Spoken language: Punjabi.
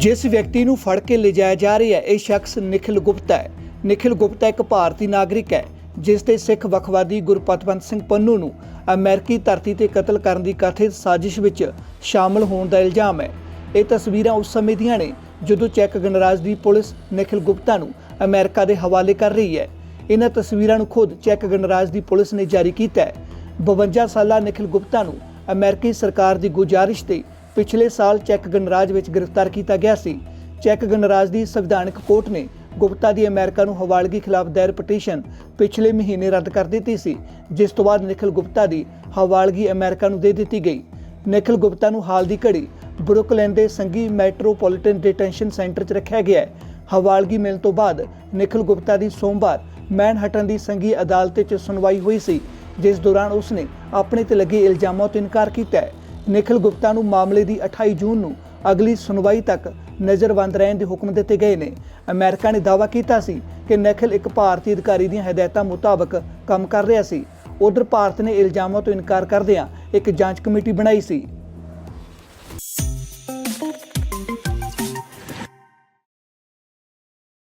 ਜਿਸ ਵਿਅਕਤੀ ਨੂੰ ਫੜ ਕੇ ਲਿਜਾਇਆ ਜਾ ਰਿਹਾ ਹੈ, ਇਹ ਸ਼ਖਸ ਨikhil ਗੁਪਤਾ ਹੈ। ਨikhil ਗੁਪਤਾ ਇੱਕ ਭਾਰਤੀ ਨਾਗਰਿਕ ਹੈ, ਜਿਸ ਤੇ ਸਿੱਖ ਵਖਵਾਦੀ ਗੁਰਪਤਵੰਤ ਸਿੰਘ ਪੰਨੂ ਨੂੰ ਅਮਰੀਕੀ ਧਰਤੀ ਤੇ ਕਤਲ ਕਰਨ ਦੀ ਕਥਿਤ ਸਾਜ਼ਿਸ਼ ਵਿੱਚ ਸ਼ਾਮਲ ਹੋਣ ਦਾ ਇਲਜ਼ਾਮ ਹੈ। ਇਹ ਤਸਵੀਰਾਂ ਉਸ ਸਮੇਂ ਦੀਆਂ ਨੇ, ਜਦੋਂ ਚੈੱਕ ਗਣਰਾਜ ਦੀ ਪੁਲਿਸ ਨikhil ਗੁਪਤਾ ਨੂੰ ਅਮਰੀਕਾ ਦੇ ਹਵਾਲੇ ਕਰ ਰਹੀ ਹੈ। ਇਹਨਾਂ ਤਸਵੀਰਾਂ ਨੂੰ ਖੁਦ ਚੈੱਕ ਗਣਰਾਜ ਦੀ ਪੁਲਿਸ ਨੇ ਜਾਰੀ ਕੀਤਾ ਹੈ। 52 ਸਾਲਾ ਨikhil ਗੁਪਤਾ ਨੂੰ ਅਮਰੀਕੀ ਸਰਕਾਰ ਦੀ ਗੁਜ਼ਾਰਿਸ਼ ਤੇ ਪਿਛਲੇ ਸਾਲ ਚੈੱਕ ਗਣਰਾਜ ਵਿੱਚ ਗ੍ਰਿਫਤਾਰ ਕੀਤਾ ਗਿਆ ਸੀ। ਚੈੱਕ ਗਣਰਾਜ ਦੀ ਸੰਵਿਧਾਨਕ ਕੋਰਟ ਨੇ ਗੁਪਤਾ ਦੀ ਅਮਰੀਕਾ ਨੂੰ ਹਵਾਲਗੀ ਖਿਲਾਫ ਦਾਇਰ ਪਟੀਸ਼ਨ ਪਿਛਲੇ ਮਹੀਨੇ ਰੱਦ ਕਰ ਦਿੱਤੀ ਸੀ, ਜਿਸ ਤੋਂ ਬਾਅਦ ਨikhil ਗੁਪਤਾ ਦੀ ਹਵਾਲਗੀ ਅਮਰੀਕਾ ਨੂੰ ਦੇ ਦਿੱਤੀ ਗਈ। ਨikhil ਗੁਪਤਾ ਨੂੰ ਹਾਲ ਦੀ ਘੜੀ ਬਰੁਕਲਿਨ ਦੇ ਸੰਗੀ ਮੈਟਰੋਪੋਲੀਟਨ ਡਿਟੈਂਸ਼ਨ ਸੈਂਟਰ 'ਚ ਰੱਖਿਆ ਗਿਆ ਹੈ। ਹਵਾਲਗੀ ਮਿਲਣ ਤੋਂ ਬਾਅਦ ਨikhil ਗੁਪਤਾ ਦੀ ਸੋਮਵਾਰ ਮੈਨਹਟਨ ਦੀ ਸੰਗੀ ਅਦਾਲਤ 'ਚ ਸੁਣਵਾਈ ਹੋਈ ਸੀ, ਜਿਸ ਦੌਰਾਨ ਉਸਨੇ ਆਪਣੇ ਤੇ ਲੱਗੇ ਇਲਜ਼ਾਮਾਂ ਤੋਂ ਇਨਕਾਰ ਕੀਤਾ ਹੈ। ਨikhil ਗੁਪਤਾ ਨੂੰ ਮਾਮਲੇ ਦੀ 28 ਜੂਨ ਨੂੰ ਅਗਲੀ ਸੁਣਵਾਈ ਤੱਕ ਨਜ਼ਰਬੰਦ ਰਹਿਣ ਦੇ ਹੁਕਮ ਦਿੱਤੇ ਗਏ ਨੇ। ਅਮਰੀਕਾ ਨੇ ਦਾਅਵਾ ਕੀਤਾ ਸੀ ਕਿ ਨikhil ਇੱਕ ਭਾਰਤੀ ਅਧਿਕਾਰੀ ਦੀਆਂ ਹਦਾਇਤਾਂ ਮੁਤਾਬਕ ਕੰਮ ਕਰ ਰਿਹਾ ਸੀ। ਉਧਰ ਭਾਰਤ ਨੇ ਇਲਜ਼ਾਮਾਂ ਤੋਂ ਇਨਕਾਰ ਕਰਦਿਆਂ ਇੱਕ ਜਾਂਚ ਕਮੇਟੀ ਬਣਾਈ ਸੀ।